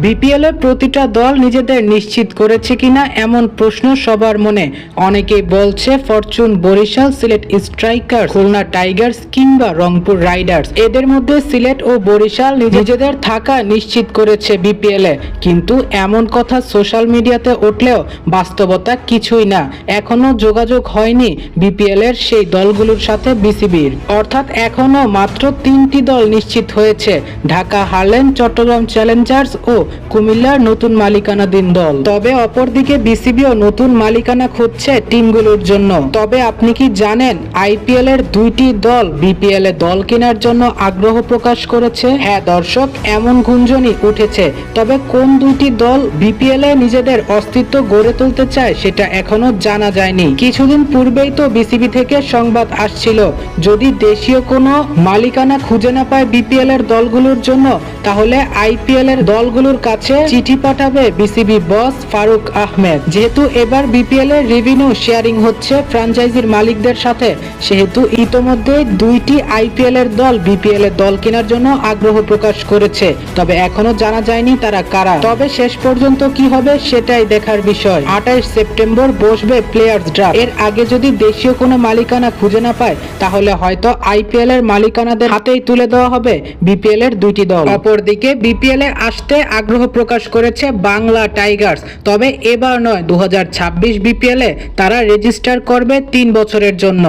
BPL প্রতিটা দল নিজেদের নিশ্চিত করেছে কিনা এমন প্রশ্ন সবার মনে। অনেকেই বলছে Fortune Barishal, Sylhet striker Khulna Tigers কিংবা রংপুর রাইডার্স। এদের মধ্যে সিলেট ও বরিশাল নিজেদের থাকা নিশ্চিত করেছে বিপিএল। কিন্তু এমন কথা সোশ্যাল মিডিয়াতে উঠলেও বাস্তবতা কিছুই না। এখনও যোগাযোগ হয়নি বিপিএল এর সেই দলগুলোর সাথে বিসিবির। অর্থাৎ এখনও মাত্র তিনটি দল নিশ্চিত হয়েছে। ঢাকা হারলেন চট্টগ্রাম চ্যালেঞ্জার্স ও কুমিল্লার নতুন মালিকানাধীন দল। তবে অপরদিকে বিসিবিও নতুন মালিকানা খুঁজছে টিমগুলোর জন্য। তবে আপনি কি জানেন, আইপিএল এর দুইটি দল বিপিএল এ দল কেনার জন্য আগ্রহ প্রকাশ করেছে? হ্যাঁ দর্শক, এমন গুঞ্জনই উঠেছে। তবে কোন দুইটি দল বিপিএল এ নিজেদের অস্তিত্ব গড়ে তুলতে চায় সেটা এখনও জানা যায়নি। কিছুদিন পূর্বেই তো বিসিবি থেকে সংবাদ আসছিল, যদি দেশীয় কোনো মালিকানা খুঁজে না পায় বিপিএল এর দলগুলোর জন্য, তাহলে আইপিএল এর দলগুলোর কাছে চিঠি পাঠাবে বিসিবি বস ফারুক আহমেদ। যেহেতু এবার বিপিএল এর রেভিনিউ শেয়ারিং হচ্ছে ফ্র্যাঞ্চাইজির মালিকদের সাথে, সেহেতু ইতোমধ্যে দুইটি আইপিএল এর দল বিপিএল এর দল কেনার জন্য আগ্রহ প্রকাশ করেছে। তবে এখনও জানা যায়নি তারা কারা। তবে শেষ পর্যন্ত কি হবে সেটাই দেখার বিষয়। আঠাইশ সেপ্টেম্বর বসবে প্লেয়ার্স ড্রাফট এর আগে যদি দেশীয় কোনো মালিকানা খুঁজে না পায়, তাহলে হয়তো আইপিএল এর মালিকানাদের হাতেই তুলে দেওয়া হবে বিপিএল এর দুইটি দল। অপরদিকে বিপিএল এ আসতে আগ্রহ প্রকাশ করেছে বাংলা টাইগার্স। তবে এবার নয়, দু বিপিএলে তারা রেজিস্টার করবে তিন বছরের জন্য।